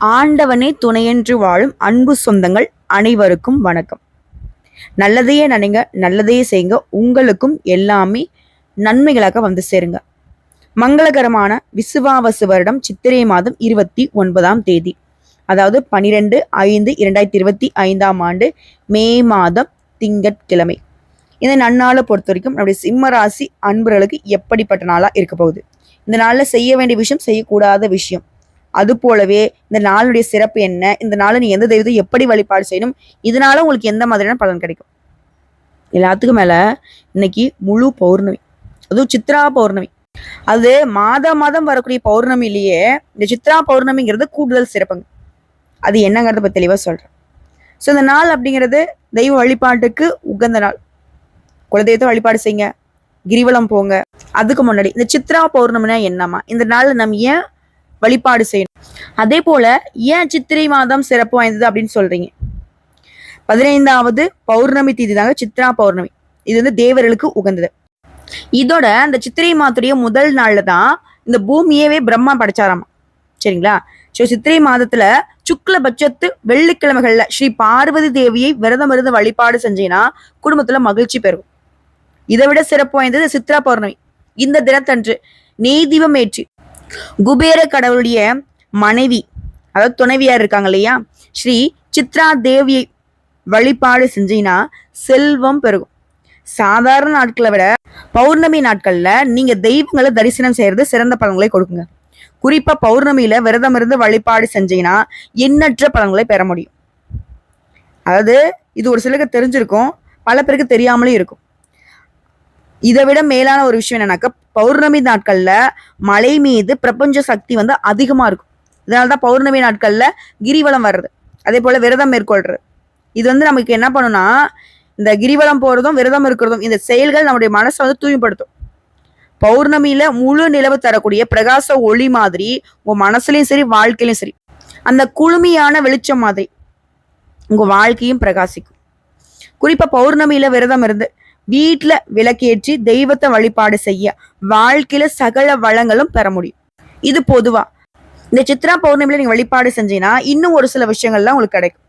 ஆண்டவனே துணையென்று வாழும் அன்பு சொந்தங்கள் அனைவருக்கும் வணக்கம். நல்லதையே நினைங்க நல்லதையே செய்யுங்க. உங்களுக்கும் எல்லாமே நன்மைகளாக வந்து சேருங்க. மங்களகரமான விசுவாவசு வருடம் சித்திரை மாதம் இருபத்தி ஒன்பதாம் தேதி. அதாவது பனிரெண்டு ஐந்து இரண்டாயிரத்தி இருபத்தி ஐந்தாம் ஆண்டு மே மாதம் திங்கட்கிழமை. இந்த நன்னாளை பொறுத்த வரைக்கும் நம்முடைய சிம்ம ராசி அன்பர்களுக்கு எப்படிப்பட்ட நாளாக இருக்க போகுது? இந்த நாளில் செய்ய வேண்டிய விஷயம் செய்யக்கூடாத விஷயம். அது போலவே இந்த நாளுடைய சிறப்பு என்ன? இந்த நாளை நீ எந்த தெய்வத்தை எப்படி வழிபாடு செய்யணும்? இதனால உங்களுக்கு எந்த மாதிரியான பலன் கிடைக்கும்? எல்லாத்துக்கும் மேல இன்னைக்கு முழு பௌர்ணமி. அதுவும் சித்ரா பௌர்ணமி. அது மாதம் மாதம் வரக்கூடிய பௌர்ணமிலேயே இந்த சித்ரா பௌர்ணமிங்கிறது கூடுதல் சிறப்புங்க. அது என்னங்கிறத பத்தி தெளிவா சொல்றேன். ஸோ இந்த நாள் அப்படிங்கிறது தெய்வ வழிபாட்டுக்கு உகந்த நாள். குலதெய்வத்தை வழிபாடு செய்யுங்க. கிரிவலம் போங்க. அதுக்கு முன்னாடி இந்த சித்ரா பௌர்ணமினா என்னம்மா? இந்த நாள் நம்ம ஏன் வழிபாடு செய்யணும். அதே போல ஏன் சித்திரை மாதம் சிறப்பு வாய்ந்தது அப்படின்னு சொல்றீங்க? பதினைந்தாவது பௌர்ணமி தீதி தாங்க சித்ரா பௌர்ணமி. இது வந்து தேவர்களுக்கு உகந்தது. இதோட அந்த சித்திரை மாதத்துடைய முதல் நாள்ல தான் இந்த பூமியவே பிரம்மா படைச்சாராமா? சரிங்களா? ஸோ சித்திரை மாதத்துல சுக்ல பட்சத்து வெள்ளிக்கிழமைகள்ல ஸ்ரீ பார்வதி தேவியை விரதம் இருந்து வழிபாடு செஞ்சீங்கன்னா குடும்பத்துல மகிழ்ச்சி பெறும். இதை விட சிறப்பு வாய்ந்தது சித்ரா பௌர்ணமி. இந்த தினத்தன்று நெய் தீபம் ஏற்றி குபேர கடவுளுடைய மனைவி அதாவது துணைவியார் இருக்காங்க இல்லையா? ஸ்ரீ சித்ரா தேவியை வழிபாடு செஞ்சீங்கன்னா செல்வம் பெருகும். சாதாரண நாட்களை விட பௌர்ணமி நாட்கள்ல நீங்க தெய்வங்களை தரிசனம் செய்யறது சிறந்த பலன்களை கொடுக்குங்க. குறிப்பா பௌர்ணமியில விரதம் இருந்து வழிபாடு செஞ்சீங்கன்னா எண்ணற்ற பலன்களை பெற முடியும். அதாவது இது ஒரு சிலருக்கு தெரிஞ்சிருக்கும் பல பேருக்கு தெரியாமலும் இருக்கும். இதை விட மேலான ஒரு விஷயம் என்னன்னாக்கா பௌர்ணமி நாட்களில் மலை மீது பிரபஞ்ச சக்தி வந்து அதிகமாக இருக்கும். இதனாலதான் பௌர்ணமி நாட்களில் கிரிவலம் வர்றது. அதே போல விரதம் மேற்கொள்றது. இது வந்து நமக்கு என்ன பண்ணுன்னா இந்த கிரிவலம் போறதும் விரதம் இருக்கிறதும் இந்த செயல்கள் நம்முடைய மனசை வந்து தூய்மைப்படுத்தும். பௌர்ணமியில முழு நிலவு தரக்கூடிய பிரகாச ஒளி மாதிரி உங்கள் மனசுலையும் சரி வாழ்க்கையிலையும் சரி அந்த குளுமையான வெளிச்சம் மாதிரி உங்க வாழ்க்கையும் பிரகாசிக்கும். குறிப்பா பௌர்ணமியில விரதம் இருந்து வீட்டில் விளக்கேற்றி தெய்வத்தை வழிபாடு செய்ய வாழ்க்கையில சகல வளங்களும் பெற முடியும். இது பொதுவா. இந்த சித்ரா பௌர்ணமியில நீங்க வழிபாடு செஞ்சீங்கன்னா இன்னும் ஒரு சில விஷயங்கள்லாம் உங்களுக்கு கிடைக்கும்.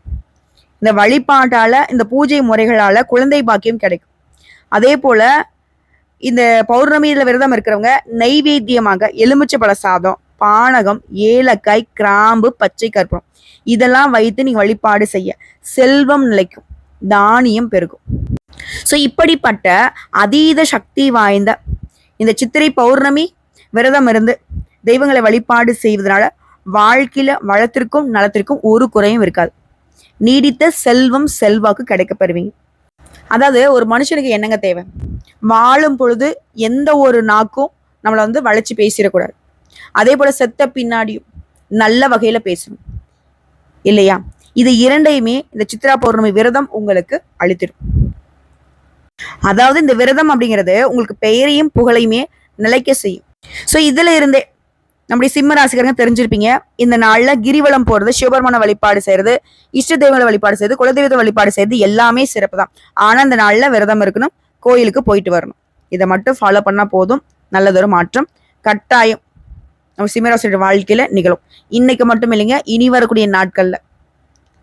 இந்த வழிபாட்டால இந்த பூஜை முறைகளால குழந்தை பாக்கியம் கிடைக்கும். அதே போல இந்த பௌர்ணமியில விரதம் இருக்கிறவங்க நைவேத்தியமாக எலுமிச்சை பழ சாதம் பானகம் ஏலக்காய் கிராம்பு பச்சை கற்பூரம் இதெல்லாம் வைத்து நீங்க வழிபாடு செய்ய செல்வம் நிலைக்கும் தானியம் பெருகும். ஸோ இப்படிப்பட்ட அதீத சக்தி வாய்ந்த இந்த சித்திரை பௌர்ணமி விரதம் இருந்து தெய்வங்களை வழிபாடு செய்வதனால வாழ்க்கையில வளத்திற்கும் நலத்திற்கும் ஒரு குறையும் இருக்காது. நீடித்த செல்வம் செல்வாக்கு கிடைக்க பெறுவீங்க அதாவது ஒரு மனுஷனுக்கு என்னங்க தேவை? வாழும் பொழுது எந்த ஒரு நாக்கும் நம்மளை வந்து வளைச்சு பேசிடக்கூடாது. அதே போல செத்த பின்னாடியும் நல்ல வகையில பேசணும். இல்லையா? இது இரண்டையுமே இந்த சித்ரா பௌர்ணமி விரதம் உங்களுக்கு அளித்திடும். அதாவது இந்த விரதம் அப்படிங்கிறது உங்களுக்கு பெயரையும் புகழையுமே நிலைக்க செய்யும். ஸோ இதுல இருந்தே நம்முடைய சிம்ம ராசிக்காரங்க தெரிஞ்சிருப்பீங்க. இந்த நாள்ல கிரிவலம் போறது சிவபெருமான வழிபாடு செய்யறது இஷ்ட தெய்வங்களை வழிபாடு செய்யறது குலதெய்வத்தை வழிபாடு செய்யறது எல்லாமே சிறப்பு தான். ஆனா இந்த நாள்ல விரதம் இருக்கணும் கோயிலுக்கு போயிட்டு வரணும். இதை மட்டும் ஃபாலோ பண்ணா போதும். நல்லதொரு மாற்றம் கட்டாயம் நம்ம சிம்மராசியோட வாழ்க்கையில நிகழும். இன்னைக்கு மட்டும் இல்லைங்க இனி வரக்கூடிய நாட்கள்ல.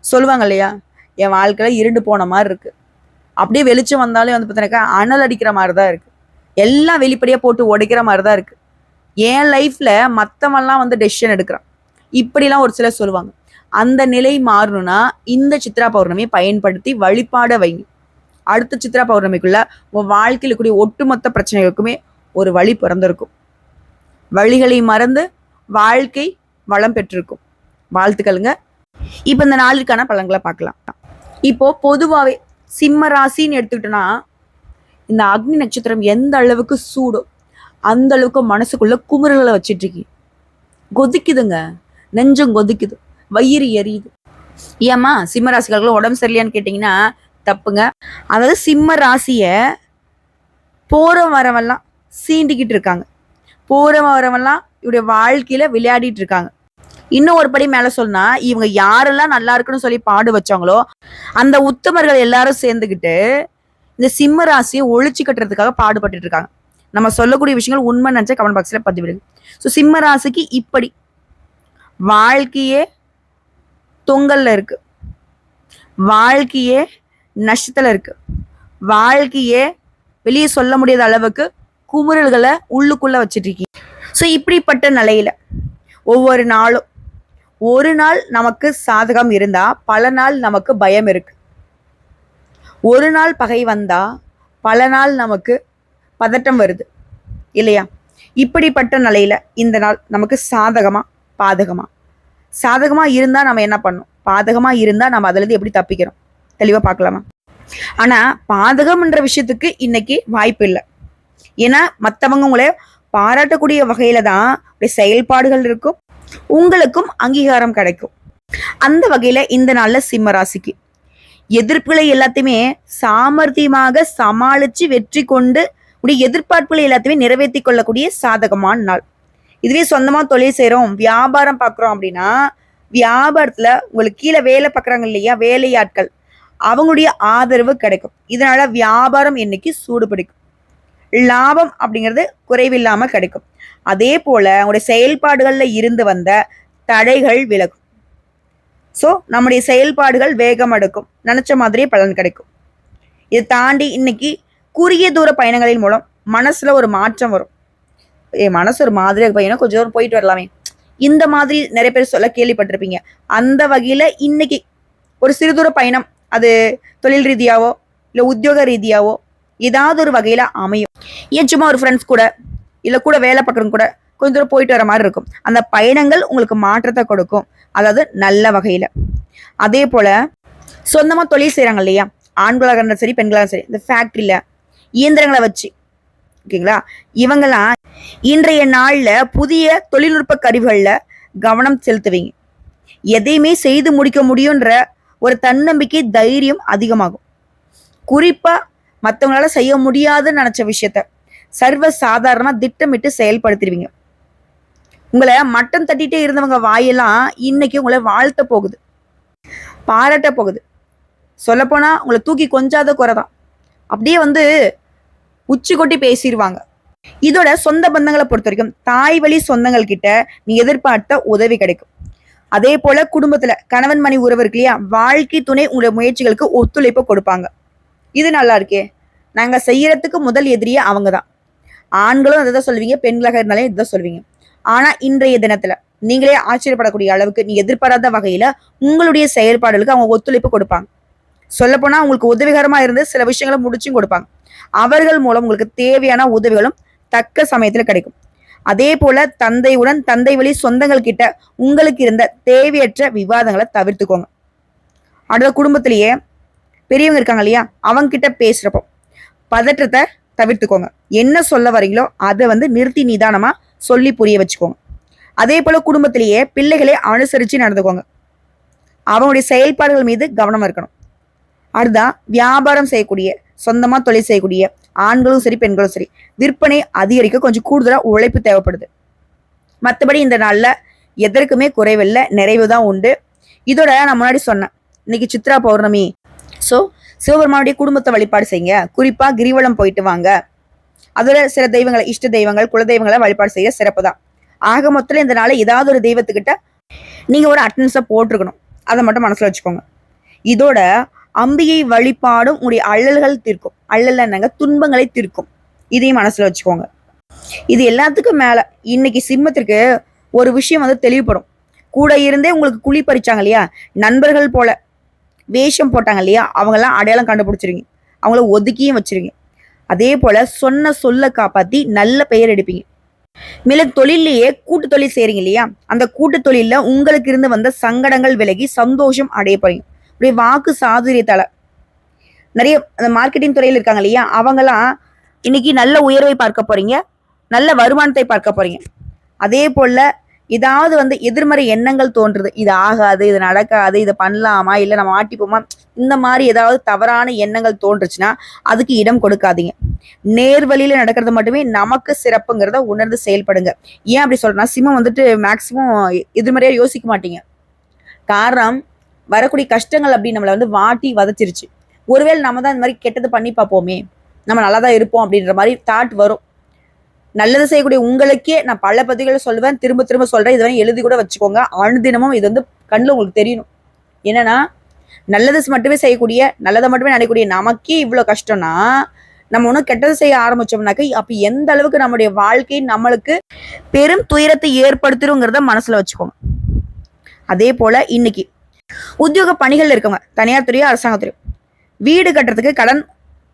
சொல்லுவாங்க இல்லையா? என் வாழ்க்கையில இருண்டு போன மாதிரி இருக்கு. அப்படியே வெளிச்சம் வந்தாலே வந்து பார்த்தீங்கன்னாக்கா அனல் அடிக்கிற மாதிரி தான் இருக்கு. எல்லாம் வெளிப்படையாக போட்டு உடைக்கிற மாதிரி தான் இருக்குது என் லைஃப்பில் மத்தவன்லாம் வந்து டெசிஷன் எடுக்கிறான். இப்படிலாம் ஒரு சிலர் சொல்லுவாங்க. அந்த நிலை மாறணும்னா இந்த சித்ரா பௌர்ணமியை பயன்படுத்தி வழிபாட வைங்க. அடுத்த சித்ரா பௌர்ணமிக்குள்ள உன் வாழ்க்கையில் கூடிய ஒட்டுமொத்த பிரச்சனைகளுக்குமே ஒரு வழி பிறந்திருக்கும். வழிகளை மறந்து வாழ்க்கை வளம் பெற்றிருக்கும். வாழ்த்துக்களுங்க. இப்போ இந்த நாளுக்கான பழங்களை பார்க்கலாம். இப்போ பொதுவாகவே சிம்ம ராசின்னு எடுத்துக்கிட்டோன்னா இந்த அக்னி நட்சத்திரம் எந்த அளவுக்கு சூடோ அந்த அளவுக்கு மனசுக்குள்ள குமுறல்களை வச்சிட்டு இருக்கீங்க கொதிக்குதுங்க. நெஞ்சம் கொதிக்குது. வயிறு எரியுது. ஏம்மா சிம்ம ராசிகளுக்கு உடம்பு சரியில்லையான்னு கேட்டிங்கன்னா தப்புங்க. அதாவது சிம்ம ராசியை போற வரவெல்லாம் சீண்டிக்கிட்டு இருக்காங்க. போற வரவெல்லாம் இவருடைய வாழ்க்கையில விளையாடிட்டு இருக்காங்க. இன்னும் ஒரு படி மேல சொன்னா இவங்க யாரெல்லாம் நல்லா இருக்குன்னு சொல்லி பாடு வச்சாங்களோ அந்த உத்தமர்கள் எல்லாரும் சேர்ந்துக்கிட்டு இந்த சிம்ம ராசியை ஒழிச்சு கட்டுறதுக்காக பாடுபட்டு இருக்காங்க. நம்ம சொல்லக்கூடிய விஷயங்கள் உண்மை நினைச்சா கமெண்ட் பாக்ஸ்ல பதிவிடுங்க. ஸோ சிம்ம ராசிக்கு இப்படி. வாழ்க்கையே தொங்கல்ல இருக்கு. வாழ்க்கையே நஷ்டத்துல இருக்கு. வாழ்க்கையே வெளியே சொல்ல முடியாத அளவுக்கு குமுறல்களை உள்ளுக்குள்ள வச்சுட்டு இருக்கீங்க. ஸோ இப்படிப்பட்ட நிலையில ஒவ்வொரு நாளும் ஒரு நாள் நமக்கு சாதகம் இருந்தா பல நாள் நமக்கு பயம் இருக்கு. ஒரு நாள் பகை வந்தா பல நாள் நமக்கு பதட்டம் வருது. இல்லையா? இப்படிப்பட்ட நிலையில இந்த நாள் நமக்கு சாதகமா பாதகமா? சாதகமா இருந்தா நம்ம என்ன பண்ணணும்? பாதகமா இருந்தா நம்ம அதுல இருந்து எப்படி தப்பிக்கிறோம்? தெளிவா பார்க்கலாமா? ஆனா பாதகம்ன்ற விஷயத்துக்கு இன்னைக்கு வாய்ப்பு இல்லை. ஏன்னா மற்றவங்க உங்களை பாராட்டக்கூடிய வகையில தான் அப்படி செயல்பாடுகள் இருக்கும். உங்களுக்கும் அங்கீகாரம் கிடைக்கும். அந்த வகையில இந்த நாள்ல சிம்ம ராசிக்கு. எதிர்ப்புகளை எல்லாத்தையுமே சாமர்த்தியமாக சமாளிச்சு வெற்றி கொண்டு உடைய எதிர்பார்ப்புகளை எல்லாத்தையுமே நிறைவேற்றி கொள்ளக்கூடிய சாதகமான நாள். இதுவே சொந்தமா தொழில் செய்கிறோம் வியாபாரம் பார்க்குறோம் அப்படின்னா வியாபாரத்துல உங்களுக்கு கீழே வேலை பார்க்குறாங்க இல்லையா வேலையாட்கள் அவங்களுடைய ஆதரவு கிடைக்கும். இதனால வியாபாரம் இன்னைக்கு சூடு பிடிக்கும் லாபம் அப்படிங்கிறது குறைவில்லாமல் கிடைக்கும். அதே போல் உங்களுடைய செயல்பாடுகளில் இருந்து வந்த தடைகள் விலகும். ஸோ நம்முடைய செயல்பாடுகள் வேகம் எடுக்கும் நினச்ச மாதிரியே பலன் கிடைக்கும். இதை தாண்டி இன்னைக்கு குறுகிய தூர பயணங்களின் மூலம் மனசில் ஒரு மாற்றம் வரும். ஏ மனசு ஒரு மாதிரியாக பையனா கொஞ்சம் தூரம் போயிட்டு வரலாமே. இந்த மாதிரி நிறைய பேர் சொல்ல கேள்விப்பட்டிருப்பீங்க. அந்த வகையில் இன்னைக்கு ஒரு சிறு தூர பயணம் அது தொழில் ரீதியாவோ இல்லை உத்தியோக ரீதியாவோ ஏதாவது ஒரு வகையில அமையும். ஏன் சும்மா ஒரு ஃப்ரெண்ட்ஸ் கூட இல்லை கூட வேலை பார்க்குறவங்க கூட கொஞ்சம் தூரம் போயிட்டு வர மாதிரி இருக்கும். அந்த பயணங்கள் உங்களுக்கு மாற்றத்தை கொடுக்கும். அதாவது நல்ல வகையில. அதே போல சொந்தமா தொழில் செய்யறாங்க இல்லையா? ஆண்களாக இருந்தாலும் சரி பெண்களாக சரி இந்த ஃபேக்ட்ரியில இயந்திரங்களை வச்சு ஓகேங்களா? இவங்கெல்லாம் இன்றைய நாளில் புதிய தொழில்நுட்ப கருவிகளில் கவனம் செலுத்துவீங்க. எதையுமே செய்து முடிக்க முடியுன்ற ஒரு தன்னம்பிக்கை தைரியம் அதிகமாகும். குறிப்பாக மற்றவங்களால செய்ய முடியாதுன்னு நினைச்ச விஷயத்த சர்வ சாதாரணமா திட்டமிட்டு செயல்படுத்திடுவீங்க. உங்களை மட்டம் தட்டிட்டே இருந்தவங்க வாயெல்லாம் இன்னைக்கு உங்களை வாழ்த்த போகுது. பாராட்ட போகுது. சொல்லப்போனா உங்களை தூக்கி கொஞ்சாத குறைதான் அப்படியே வந்து உச்சி கொட்டி பேசிடுவாங்க இதோட சொந்த பந்தங்களை பொறுத்த வரைக்கும் தாய் வழி சொந்தங்கள் கிட்ட நீ எதிர்பார்த்த உதவி கிடைக்கும். அதே போல குடும்பத்துல கணவன் மணி உறவு இருக்கு இல்லையா? வாழ்க்கை துணை உங்களுடைய முயற்சிகளுக்கு ஒத்துழைப்பு கொடுப்பாங்க. இது நல்லா இருக்கே. நாங்கள் செய்யறதுக்கு முதல் எதிரியே அவங்க தான் ஆண்களும் அதை தான் சொல்லுவீங்க பெண்களாக இருந்தாலே இதுதான் சொல்லுவீங்க. ஆனால் இன்றைய தினத்தில் நீங்களே ஆச்சரியப்படக்கூடிய அளவுக்கு நீ எதிர்பாராத வகையில் உங்களுடைய செயல்பாடுகளுக்கு அவங்க ஒத்துழைப்பு கொடுப்பாங்க. சொல்லப்போனால் உங்களுக்கு உதவிகரமாக இருந்து சில விஷயங்களை முடிச்சும் கொடுப்பாங்க. அவர்கள் மூலம் உங்களுக்கு தேவையான உதவிகளும் தக்க சமயத்தில் கிடைக்கும். அதே போல தந்தையுடன் தந்தை வழி சொந்தங்கள் கிட்ட உங்களுக்கு இருந்த தேவையற்ற விவாதங்களை தவிர்த்துக்கோங்க. அடுத்த குடும்பத்திலேயே பெரியவங்க இருக்காங்க இல்லையா அவங்க பேசுகிறப்போ பதற்றத்தை தவிர்த்துக்கோங்க. என்ன சொல்ல வரீங்களோ அதை வந்து நிறுத்தி நிதானமாக சொல்லி புரிய வச்சுக்கோங்க. அதே போல் குடும்பத்திலேயே பிள்ளைகளை அனுசரித்து நடந்துக்கோங்க. அவங்களுடைய செயல்பாடுகள் மீது கவனம் இருக்கணும். அடுத்தா வியாபாரம் செய்யக்கூடிய சொந்தமாக தொழில் செய்யக்கூடிய ஆண்களும் சரி பெண்களும் சரி விற்பனை அதிகரிக்க கொஞ்சம் கூடுதலாக உழைப்பு தேவைப்படுது. மற்றபடி இந்த நாளில் எதற்குமே குறைவில்லை நிறைவு தான் உண்டு. இதோட நான் முன்னாடி சொன்னேன். இன்னைக்கு சித்ரா பௌர்ணமி ஸோ சிவபெருமானுடைய குடும்பத்தை வழிபாடு செய்யுங்க. குறிப்பாக கிரிவலம் போயிட்டு வாங்க. அதோட சில தெய்வங்களை இஷ்ட தெய்வங்கள் குல தெய்வங்களை வழிபாடு செய்ய சிறப்பு தான். ஆக மொத்தத்தில் இந்த நாளை ஏதாவது ஒரு தெய்வத்துக்கிட்ட நீங்க ஒரு அட்டன்ஸை போட்டிருக்கணும். அதை மட்டும் மனசுல வச்சுக்கோங்க. இதோட அம்பியை வழிபாடும் உங்களுடைய அள்ளல்கள் தீர்க்கும். அள்ளல் என்னங்க? துன்பங்களை தீர்க்கும். இதையும் மனசுல வச்சுக்கோங்க. இது எல்லாத்துக்கும் மேல இன்னைக்கு சிம்மத்திற்கு ஒரு விஷயம் வந்து தெளிவுபடும். கூட இருந்தே உங்களுக்கு குழி பறிச்சாங்க இல்லையா? நண்பர்கள் போல வேஷம் போட்டாங்க இல்லையா அவங்கெல்லாம் அடையாளம் கண்டுபிடிச்சிருங்க. அவங்கள ஒதுக்கியும் வச்சிருங்க. அதே போல் சொன்ன சொல்ல காப்பாற்றி நல்ல பெயர் எடுப்பீங்க. மேலும் தொழிலையே கூட்டு தொழில் செய்கிறீங்க இல்லையா அந்த கூட்டு தொழிலில் உங்களுக்கு இருந்து வந்த சங்கடங்கள் விலகி சந்தோஷம் அடைய போறீங்க. அப்படியே வாக்கு சாதுரியத்தால். நிறைய அந்த மார்க்கெட்டிங் துறையில் இருக்காங்க இல்லையா அவங்களாம் இன்னைக்கு நல்ல உயர்வை பார்க்க போறீங்க நல்ல வருமானத்தை பார்க்க போறீங்க. அதே போல ஏதாவது வந்து எதிர்மறை எண்ணங்கள் தோன்றுது. இது ஆகாது இது நடக்காது இதை பண்ணலாமா இல்லை நம்ம மாட்டிப்போமா இந்த மாதிரி ஏதாவது தவறான எண்ணங்கள் தோன்றுச்சுன்னா அதுக்கு இடம் கொடுக்காதீங்க. நேர்வழியில நடக்கிறது மட்டுமே நமக்கு சிறப்புங்கிறத உணர்ந்து செயல்படுங்க. ஏன் அப்படி சொல்றேன்னா சிம்மம் வந்துட்டு மேக்சிமம் எதிர்மறையா யோசிக்க மாட்டீங்க. காரணம் வரக்கூடிய கஷ்டங்கள் அப்படி நம்மளை வந்து வாட்டி வதச்சிருச்சு. ஒருவேளை நம்ம தான் இந்த மாதிரி கெட்டது பண்ணி பார்ப்போமே. நம்ம நல்லா தான் இருப்போம் அப்படின்ற மாதிரி தாட் வரும். நல்லது செய்யக்கூடிய உங்களுக்கே நான் பல பதிவுகளை சொல்லுவேன். திரும்ப திரும்ப சொல்றேன். இதுவரை எழுதி கூட வச்சுக்கோங்க. அனுதினமும் இது வந்து கண்ணில் உங்களுக்கு தெரியணும். என்னன்னா நல்லது மட்டுமே செய்யக்கூடிய நல்லதை மட்டுமே நினைக்கக்கூடிய நமக்கே இவ்வளோ கஷ்டம்னா நம்ம ஒன்றும் கெட்டது செய்ய ஆரம்பிச்சோம்னாக்க அப்போ எந்த அளவுக்கு நம்முடைய வாழ்க்கை நம்மளுக்கு பெரும் துயரத்தை ஏற்படுத்திடுங்கிறத மனசில் வச்சுக்கோங்க. அதே போல இன்னைக்கு உத்தியோக பணிகள் இருக்கவங்க தனியார் துறையோ அரசாங்கத்துறையோ வீடு கட்டுறதுக்கு கடன்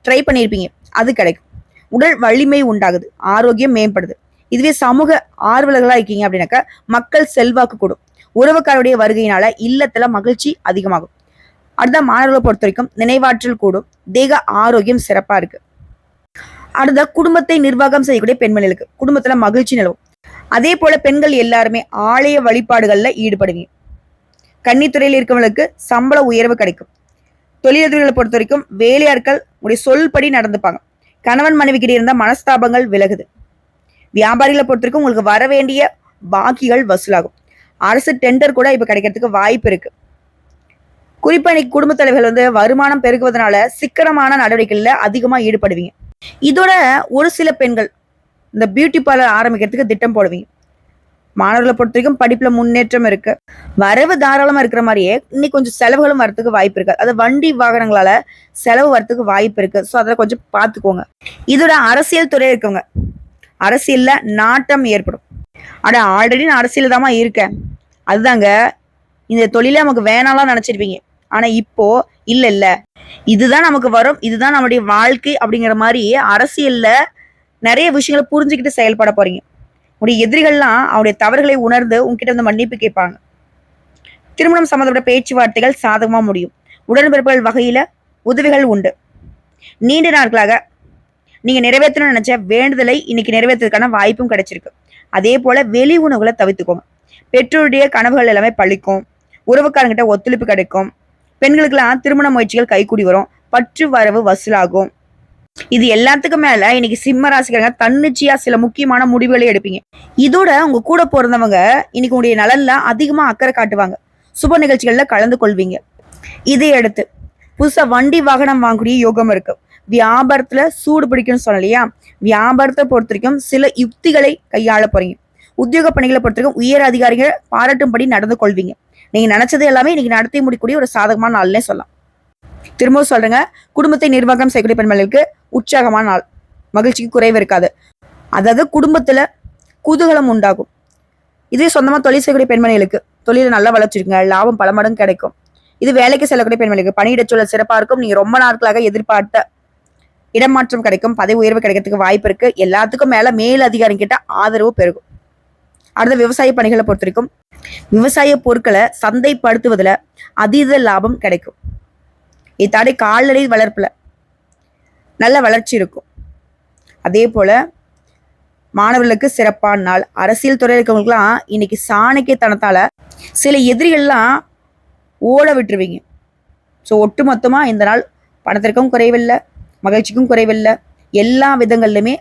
ட்ரை பண்ணியிருப்பீங்க அது கிடைக்கும். உடல் வலிமை உண்டாகுது. ஆரோக்கியம் மேம்படுது. இதுவே சமூக ஆர்வலர்களா இருக்கீங்க அப்படின்னாக்க மக்கள் செல்வாக்கு கூடும். உறவுக்காருடைய வருகையினால இல்லத்துல மகிழ்ச்சி அதிகமாகும். அடுத்த மாணவர்களை பொறுத்த வரைக்கும் நினைவாற்றல் கூடும். தேக ஆரோக்கியம் சிறப்பா இருக்கு. அடுத்த குடும்பத்தை நிர்வாகம் செய்யக்கூடிய பெண்மணிகளுக்கு குடும்பத்துல மகிழ்ச்சி நிலவும். அதே போல பெண்கள் எல்லாருமே ஆலய வழிபாடுகள்ல ஈடுபடுவீங்க. கன்னித்துறையில் இருக்கவங்களுக்கு சம்பள உயர்வு கிடைக்கும். தொழிலதிபர்களை பொறுத்த வரைக்கும் வேலையாட்கள் உடைய சொல்படி நடந்துப்பாங்க. கணவன் மனைவிக்கிட்ட இருந்த மனஸ்தாபங்கள் விலகுது. வியாபாரிகளை பொறுத்தவரைக்கும் உங்களுக்கு வர வேண்டிய பாக்கிகள் வசூலாகும். அரசு டெண்டர் கூட இப்ப கிடைக்கிறதுக்கு வாய்ப்பு இருக்கு. குறிப்பாக இன்னைக்கு குடும்ப தலைவர்கள் வந்து வருமானம் பெருகுவதனால சிக்கனமான நடவடிக்கைகளில் அதிகமாக ஈடுபடுவீங்க. இதோட ஒரு சில பெண்கள் இந்த பியூட்டி பார்லர் ஆரம்பிக்கிறதுக்கு திட்டம் போடுவீங்க. மாணவர்களை பொறுத்த வரைக்கும் படிப்புல முன்னேற்றம் இருக்கு. வரவு தாராளமா இருக்கிற மாதிரியே இன்னைக்கு கொஞ்சம் செலவுகளும் வரத்துக்கு வாய்ப்பு இருக்கு. அது வண்டி வாகனங்களால செலவு வரதுக்கு வாய்ப்பு இருக்கு. ஸோ அதை கொஞ்சம் பார்த்துக்கோங்க. இதோட அரசியல் துறை இருக்கவங்க. அரசியல்ல நாட்டம் ஏற்படும். ஆனால் ஆல்ரெடி நான் அரசியல் தாமா இருக்கேன். அதுதாங்க இந்த தொழிலை நமக்கு வேணாம்லாம் நினைச்சிருப்பீங்க. ஆனா இப்போ இல்ல இல்ல. இதுதான் நமக்கு வரும். இதுதான் நம்மளுடைய வாழ்க்கை அப்படிங்கிற மாதிரி அரசியல்ல நிறைய விஷயங்களை புரிஞ்சுக்கிட்டு செயல்பட போறீங்க. உடைய எதிரிகள்லாம் அவனுடைய தவறுகளை உணர்ந்து உன்கிட்ட வந்து மன்னிப்பு கேட்பாங்க. திருமணம் சம்மந்தப்பட்ட பேச்சுவார்த்தைகள் சாதகமாக முடியும். உடன்பிறப்புகள் வகையில் உதவிகள் உண்டு. நீண்ட நாட்களாக நீங்கள் நிறைவேற்றணும்னு நினச்ச வேண்டுதலை இன்னைக்கு நிறைவேற்றுறதுக்கான வாய்ப்பும் கிடைச்சிருக்கு. அதே போல் வெளி உணவுகளை தவிர்த்துக்கோங்க. பெற்றோருடைய கனவுகள் எல்லாமே பழிக்கும். உறவுக்காரங்கிட்ட ஒத்துழைப்பு கிடைக்கும். பெண்களுக்கெல்லாம் திருமண முயற்சிகள் கைகூடி வரும். பற்று வரவு வசூலாகும். இது எல்லாத்துக்கும் மேல இன்னைக்கு சிம்ம ராசிக்காரங்க தன்னிச்சையா சில முக்கியமான முடிவுகளை எடுப்பீங்க. இதோட உங்க கூட பிறந்தவங்க இன்னைக்கு உங்களுடைய நலன்ல அதிகமா அக்கறை காட்டுவாங்க. சுப நிகழ்ச்சிகள்ல கலந்து கொள்வீங்க. இதை அடுத்து புதுசா வண்டி வாகனம் வாங்கக்கூடிய யோகம் இருக்கு. வியாபாரத்துல சூடு பிடிக்கும்னு சொன்னலையா வியாபாரத்தை பொறுத்த வரைக்கும் சில யுக்திகளை கையாள போறீங்க. உத்தியோக பணிகளை பொறுத்த வரைக்கும் உயர் அதிகாரிகள் பாராட்டும்படி நடந்து கொள்வீங்க. நீங்க நினைச்சது எல்லாமே இன்னைக்கு நடத்தி முடிக்கக்கூடிய ஒரு சாதகமான நாள்னே சொல்லலாம். திரும்பவும் சொல்றேங்க. குடும்பத்தை நிர்வாகம் செய்யக்கூடிய பெண்மணிகளுக்கு உற்சாகமான நாள். மகிழ்ச்சிக்கு குறைவு இருக்காது. அதாவது குடும்பத்துல குதூகலம் உண்டாகும். இதே சொந்தமா தொழில் செய்யக்கூடிய பெண்மணிகளுக்கு தொழில நல்லா வளர்ச்சிருக்குங்க. லாபம் பல மடங்கு கிடைக்கும். இது வேலைக்கு செல்லக்கூடிய பெண்மணிகளுக்கு பணியிடச்சூழல் சிறப்பா இருக்கும். நீங்க ரொம்ப நாட்களாக எதிர்பார்த்த இடமாற்றம் கிடைக்கும். பதவி உயர்வு கிடைக்கிறதுக்கு வாய்ப்பு இருக்கு. எல்லாத்துக்கும் மேல மேல் அதிகாரம் கிட்ட ஆதரவு பெருகும். அடுத்த விவசாய பணிகளை பொறுத்த வரைக்கும் விவசாய பொருட்களை சந்தைப்படுத்துவதுல அதீத லாபம் கிடைக்கும். இத்தாடி கால்நடை வளர்ப்பில் நல்ல வளர்ச்சி இருக்கும். அதே போல் மாணவர்களுக்கு சிறப்பான நாள். அரசியல் துறை இருக்கவங்களுக்குலாம் இன்னைக்கு சாணக்கியத்தனத்தால் சில எதிரிகள்லாம் ஓட விட்டுருவீங்க. ஸோ ஒட்டு மொத்தமாக இந்த நாள் பணத்திற்கும் குறைவில்லை மகிழ்ச்சிக்கும் குறைவில்லை. எல்லா விதங்கள்லையுமே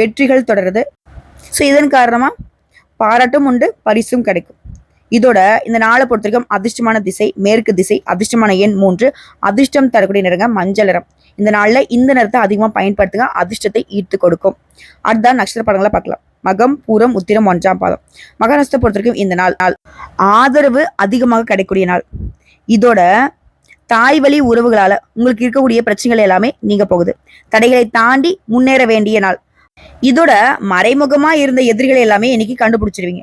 வெற்றிகள் தொடருது. ஸோ இதன் காரணமாக பாராட்டும் உண்டு பரிசும் கிடைக்கும். இதோட இந்த நாளை பொறுத்த வரைக்கும் அதிர்ஷ்டமான திசை மேற்கு திசை அதிர்ஷ்டமான எண் மூன்று அதிர்ஷ்டம் தரக்கூடிய நிறங்க மஞ்சள் நிறம். இந்த நாளில் இந்த நிறத்தை அதிகமாக பயன்படுத்துங்க அதிர்ஷ்டத்தை ஈர்த்து கொடுக்கும். அடுத்த நட்சத்திர படங்களை பார்க்கலாம். மகம் பூரம் உத்திரம் ஒன்றாம் பாதம். மக நட்சத்திரத்தை பொறுத்த வரைக்கும் இந்த நாள் நாள். ஆதரவு அதிகமாக கிடைக்கக்கூடிய நாள். இதோட தாய் வழி உறவுகளால உங்களுக்கு இருக்கக்கூடிய பிரச்சனைகள் எல்லாமே நீங்க போகுது. தடைகளை தாண்டி முன்னேற வேண்டிய நாள். இதோட மறைமுகமா இருந்த எதிரிகளை எல்லாமே இன்னைக்கு கண்டுபிடிச்சிருவீங்க.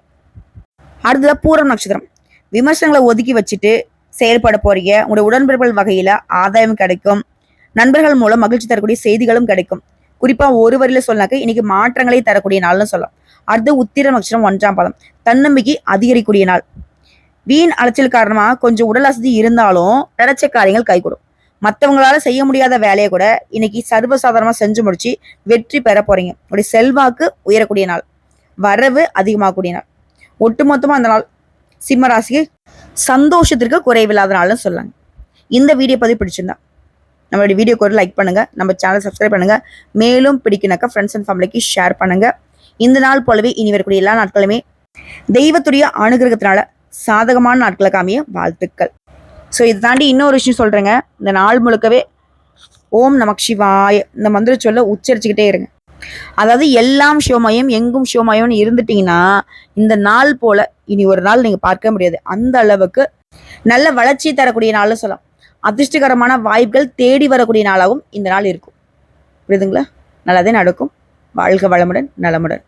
அடுத்தது பூரம் நட்சத்திரம். விமர்சனங்களை ஒதுக்கி வச்சுட்டு செயல்பட போறீங்க. உங்களுடைய உடன்பிறப்புகள் வகையில ஆதாயம் கிடைக்கும். நண்பர்கள் மூலம் மகிழ்ச்சி தரக்கூடிய செய்திகளும் கிடைக்கும். குறிப்பா ஒரு வரியில சொன்னாக்க இன்னைக்கு மாற்றங்களை தரக்கூடிய நாள்னு சொல்லலாம். அடுத்து உத்திர நட்சத்திரம் ஒன்றாம் பாதம். தன்னம்பிக்கை அதிகரிக்கக்கூடிய நாள். வீண் அலைச்சல் காரணமாக கொஞ்சம் உடல் அசதி இருந்தாலும் நினைச்ச காரியங்கள் கைகூடும். மற்றவங்களால செய்ய முடியாத வேலையை கூட இன்னைக்கு சர்வசாதாரணமாக செஞ்சு முடிச்சு வெற்றி பெற போறீங்க. உங்களுடைய செல்வாக்கு உயரக்கூடிய நாள். வரவு அதிகமாகக்கூடிய நாள். ஒட்டுமொத்தமா அந்த நாள் சிம்மராசிக்கு சந்தோஷத்திற்கு குறைவில்லாத நாள்னு சொல்லாங்க. இந்த வீடியோ பதிவு பிடிச்சிருந்தா நம்மளுடைய வீடியோக்கு ஒரு லைக் பண்ணுங்க நம்ம சேனல் சப்ஸ்கிரைப் பண்ணுங்க மேலும் பிடிக்கினாக்கா ஃப்ரெண்ட்ஸ் அண்ட் ஃபேமிலிக்கு ஷேர் பண்ணுங்க. இந்த நாள் போலவே இனி வரக்கூடிய எல்லா நாட்களுமே தெய்வத்துடைய அனுகிரகத்தினால சாதகமான நாட்களுக்கு அமைய வாழ்த்துக்கள். ஸோ இதை தாண்டி இன்னொரு விஷயம் சொல்றேங்க. இந்த நாள் முழுக்கவே ஓம் நமக் சிவாய இந்த மந்திர சொல்ல உச்சரிச்சுக்கிட்டே இருங்க. அதாவது எல்லாம் சிவமயம் எங்கும் சிவமயம்னு இருந்துட்டீங்கன்னா இந்த நாள் போல இனி ஒரு நாள் நீங்க பார்க்க முடியாது. அந்த அளவுக்கு நல்ல வளர்ச்சி தரக்கூடிய நாள்னு சொல்லலாம். அதிர்ஷ்டகரமான வாய்ப்புகள் தேடி வரக்கூடிய நாளாகவும் இந்த நாள் இருக்கும். புரியுதுங்களா? நல்லதே நடக்கும். வாழ்க வளமுடன் நலமுடன்.